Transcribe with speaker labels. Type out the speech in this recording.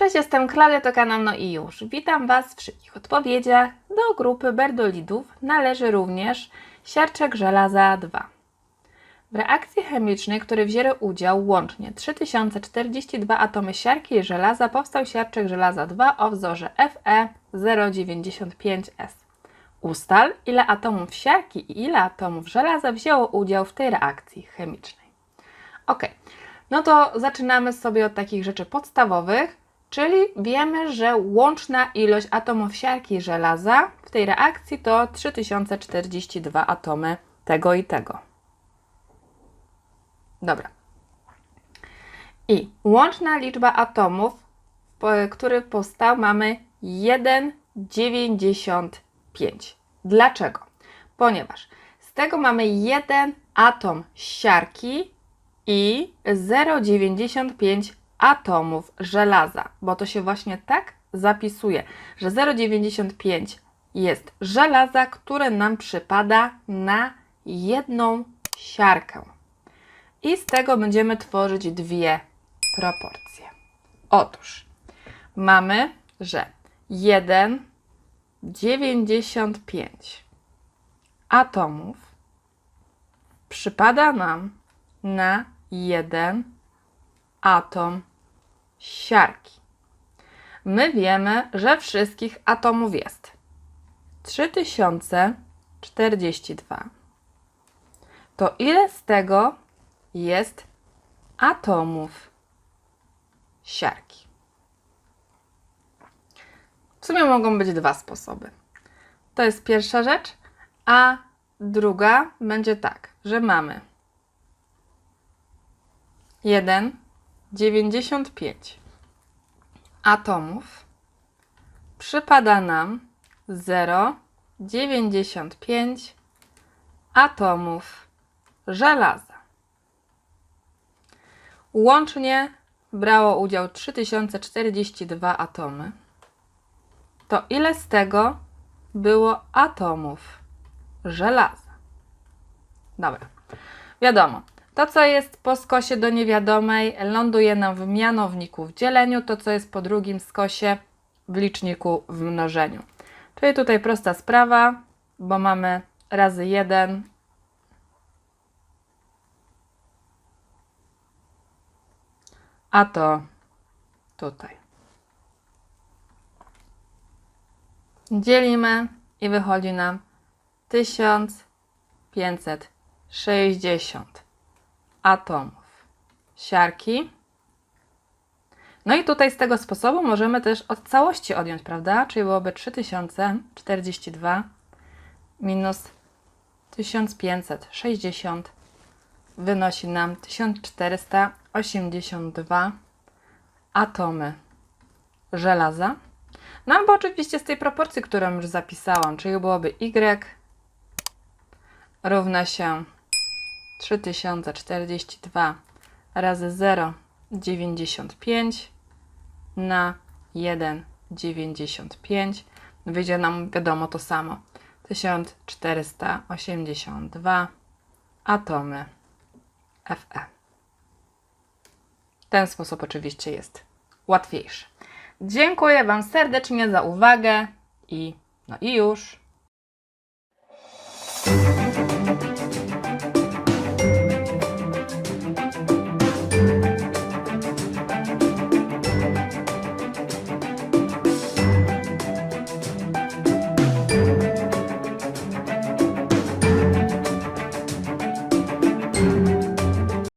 Speaker 1: Cześć, jestem Klaudia, to kanał No i już. Witam Was w szybkich odpowiedziach. Do grupy berdolidów należy również siarczek żelaza 2. W reakcji chemicznej, której wzięły udział łącznie 3042 atomy siarki i żelaza, powstał siarczek żelaza 2 o wzorze E Fe095S. Ustal, ile atomów siarki i ile atomów żelaza wzięło udział w tej reakcji chemicznej. Ok, no to zaczynamy sobie od takich rzeczy podstawowych, czyli wiemy, że łączna ilość atomów siarki żelaza w tej reakcji to 3042 atomy tego i tego. Dobra. I łączna liczba atomów, który powstał, mamy 1,95. Dlaczego? Ponieważ z tego mamy jeden atom siarki i 0,95 atomów żelaza, bo to się właśnie tak zapisuje, że 0,95 jest żelaza, które nam przypada na jedną siarkę. I z tego będziemy tworzyć dwie proporcje. Otóż mamy, że 1,95 atomów przypada nam na jeden atom siarki. My wiemy, że wszystkich atomów jest 3042. To ile z tego jest atomów siarki? W sumie mogą być dwa sposoby. To jest pierwsza rzecz, a druga będzie tak, że mamy 1,95 atomów przypada nam 0,95 atomów żelaza. Łącznie brało udział 3042 atomy. To ile z tego było atomów żelaza? Dobra. Wiadomo, to co jest po skosie do niewiadomej ląduje nam w mianowniku w dzieleniu, to co jest po drugim skosie w liczniku w mnożeniu. Czyli tutaj prosta sprawa, bo mamy razy 1 a to tutaj. Dzielimy i wychodzi nam 1560 atomów siarki. No i tutaj z tego sposobu możemy też od całości odjąć, prawda? Czyli byłoby 3042 minus 1560 wynosi nam 1482 atomy żelaza. No albo oczywiście z tej proporcji, którą już zapisałam, czyli byłoby Y równa się 3042 razy 0,95 na 1,95. Wyjdzie nam wiadomo to samo. 1482 atomy Fe. Ten sposób oczywiście jest łatwiejszy. Dziękuję Wam serdecznie za uwagę i no i już.